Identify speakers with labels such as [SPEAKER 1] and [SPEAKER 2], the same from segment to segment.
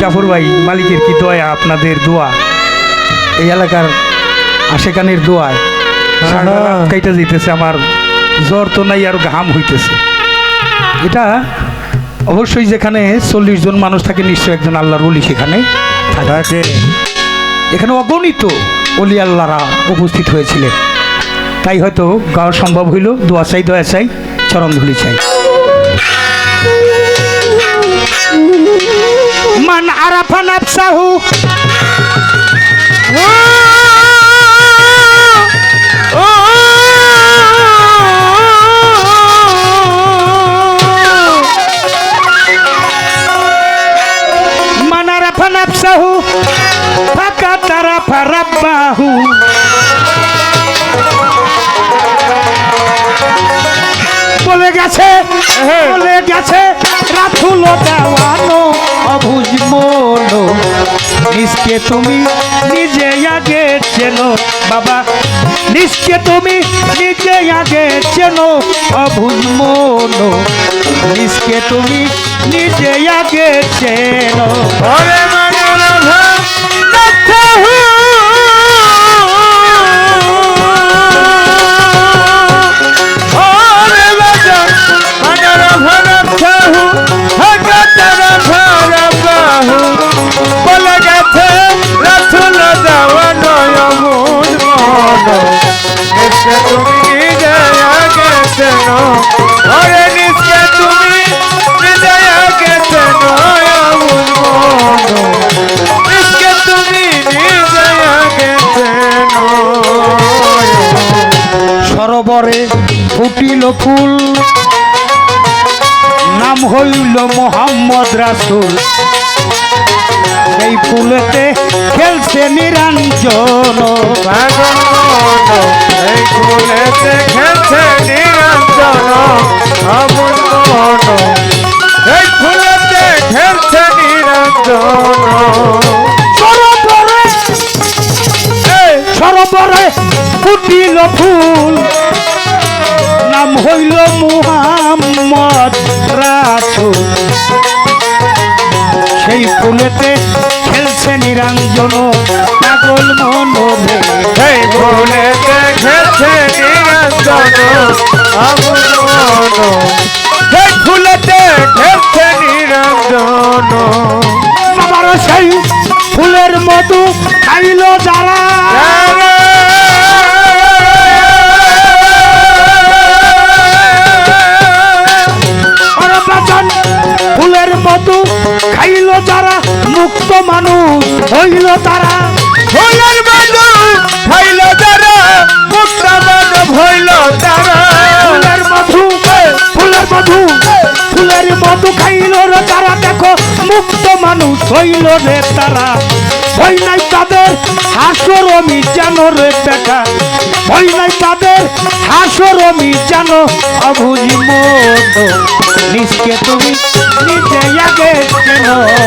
[SPEAKER 1] জাফর ভাই মালিকের কি দোয়া আপনাদের দোয়া? এই এলাকার আশেকানের দোয়ায় কাইটা দিতেছে আমার জ্বর তো নাই আর ঘাম হইতেছে। এটা অবশ্যই যেখানে চল্লিশ জন মানুষ থাকে নিশ্চয়ই একজন আল্লাহর অলি সেখানে থাকে। এখানে অগণিত অলি আল্লাহরা উপস্থিত হয়েছিলেন। তাই হয়তো গাওয়া সম্ভব হইল দোয়া চাই দয়া চাই চরণ ধুলি চাই। মান আরাফা নাফসাহু। বলে গেছে বলে গেছে রাফুল দেওয়ানো। অভুজ মন। নিজকে তুমি নিজে আগে চেনো। বাবা নিজকে তুমি নিজে আগে চেনো অভুজ মন। নিজকে তুমি নিজে আগে চেনো।
[SPEAKER 2] এসে তুমি আগে চেনো ওরে নিজকে তুমি আগে চেনো মুদ তুমি আগে
[SPEAKER 1] সরোবরে ফুটিল ফুল। নাম হইল মোহাম্মদ রাসুল। সেই ফুলেতে খেলছে নিরঞ্জন।
[SPEAKER 2] এই ফুলেতে খেলছে নিরঞ্জন অমন মন। এই ফুলেতে খেলছে নিরঞ্জন।
[SPEAKER 1] সরোবরে ফুটিল ফুল। নাম হইল মুহাম্মদ রাসুল। সেই ফুলেতে নিরঞ্জন, পাগল মনোরে
[SPEAKER 2] এই ফুলেতে দেখেছে নিরঞ্জন মন এই ফুলেতে দেখেছে নিরঞ্জন।
[SPEAKER 1] আমার সেই ফুলের মতো খাইল যারা। খাইল যারা মুক্ত মানুষ, হইল তারা
[SPEAKER 2] হইল মানুষ হইল যারা মুক্ত মানব হইল তারা।
[SPEAKER 1] ফুলের মধু ফুলের মধু ফুলের মধু খাইল রে তারা। দেখো, মুক্ত মানুষ হইল রে তারা। ভয় নাই তাদের, হাসর আমি জানো রে বেটা। ভয় নাই তাদের, হাসর আমি জানো অবুঝি মত নিজকে তুমি নিজে আগে কেন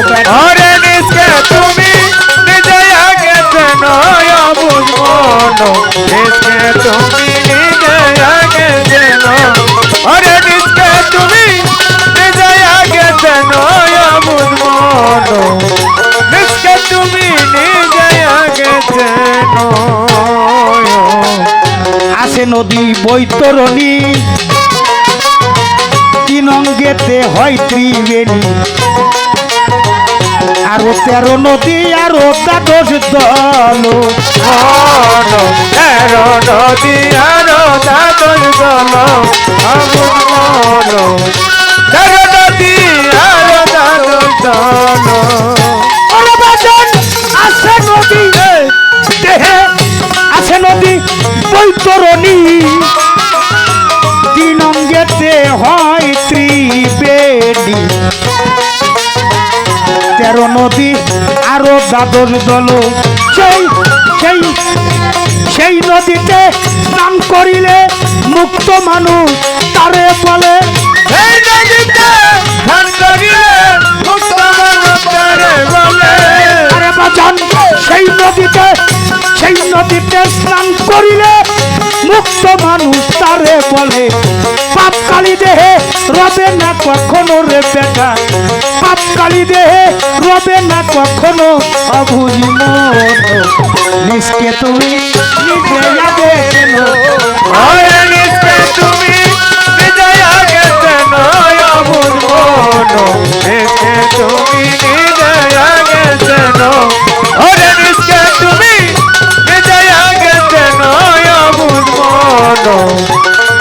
[SPEAKER 1] বেটা।
[SPEAKER 2] নিজকে তুমি নিজে আগে চেন
[SPEAKER 1] আছে নদী বৈতরণী। তিন অঙ্গেতে হয় ত্রিবেণী। আরও তেরো নদী, আরও দ্বাদশ দল।
[SPEAKER 2] তেরো নদী, আরও দ্বাদশ জল
[SPEAKER 1] দ্বাদশ দল সেই সেই সেই নদীতে স্নান করিলে মুক্ত মানুষ তারে বলে সেই নদীতে সেই নদীতে স্নান করিলে মুক্ত মানুষ তারে বলে, পাপ কালী দেহে রবে না কখনো রে বেটা। পাপ কালী দেহে রবে না কখনো অবুঝি মন। নিজকে তুমি নিজে
[SPEAKER 2] তুমি নিজে আগে মন। তুমি নিজে আগে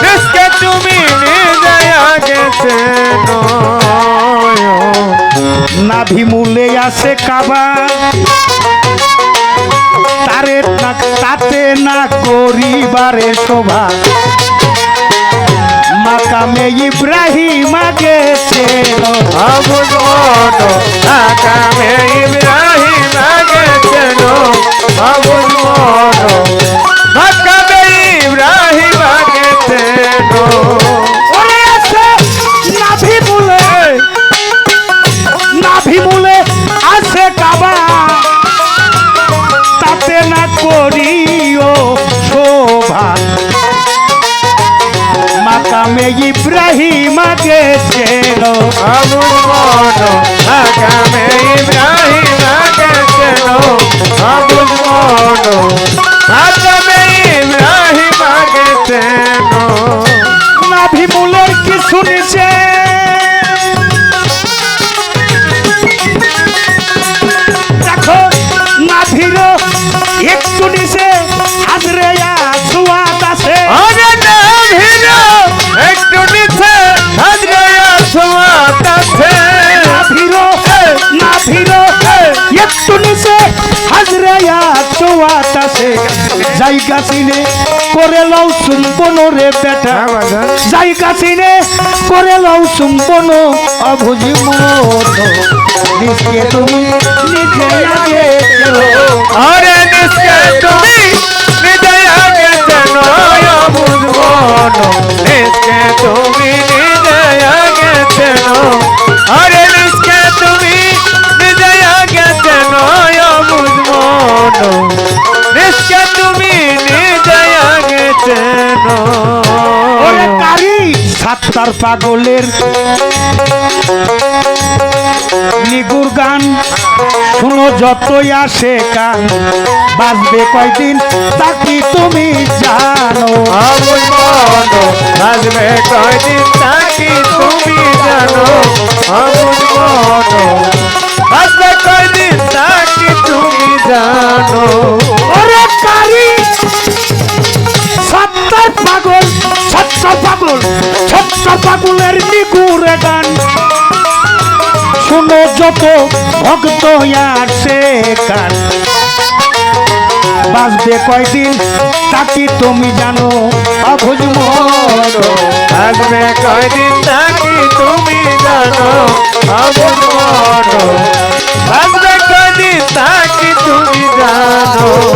[SPEAKER 2] নিষ্কে তুমি নিজে আগে চেনো
[SPEAKER 1] নাভি মূলে আছে কাবা তারে তাতে না করিবারে শোভা মাকামে ইব্রাহিম গেছে
[SPEAKER 2] আকামে ইব্রাহিম আগে চেনো আবুল চেনো
[SPEAKER 1] ওরে আছে নাভি মূলে। নাভি মূলে আছে কাবা। তাতে না করিও শোভা। মাকামে ইব্রাহিম গেছে নাভির একটু নিচে। জায়গা চিনে করে লও সুম্পন রে বেটা। জায়গা চিনে করে লও সুম্পন অভুজি মন নিজকে তুমি নিজে আগে
[SPEAKER 2] আরে নিষ্কে তুমি
[SPEAKER 1] সাতটার পাগলের নিগুর গান। শুনো যতই আসে কান, বাজবে কয়দিন, তা কি তুমি জানো?
[SPEAKER 2] বাজবে কয়দিন তাকি তুমি জানো?
[SPEAKER 1] ভক্ত আসে কান বাজবে কয়দিন তাকি তুমি জানো? অভুজ
[SPEAKER 2] বাজবে কয়দিন তাকি তুমি জানো? অভুজ বাজবে কয়দিন তাকি তুমি জানো?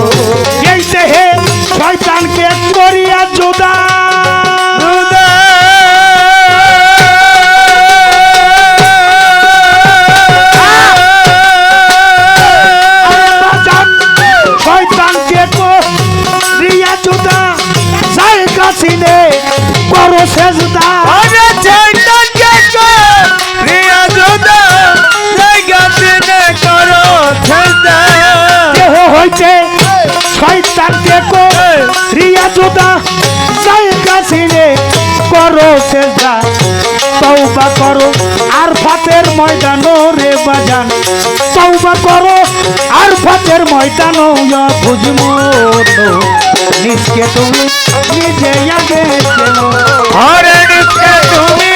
[SPEAKER 1] সেজদা তৌবা করো আর ফাতের ময়দান রে বাজান। তৌবা করো আর ফাতের ময়দান বুঝমো নিজকে তুমি নিজে আগে চেনো।
[SPEAKER 2] নিকে তুমি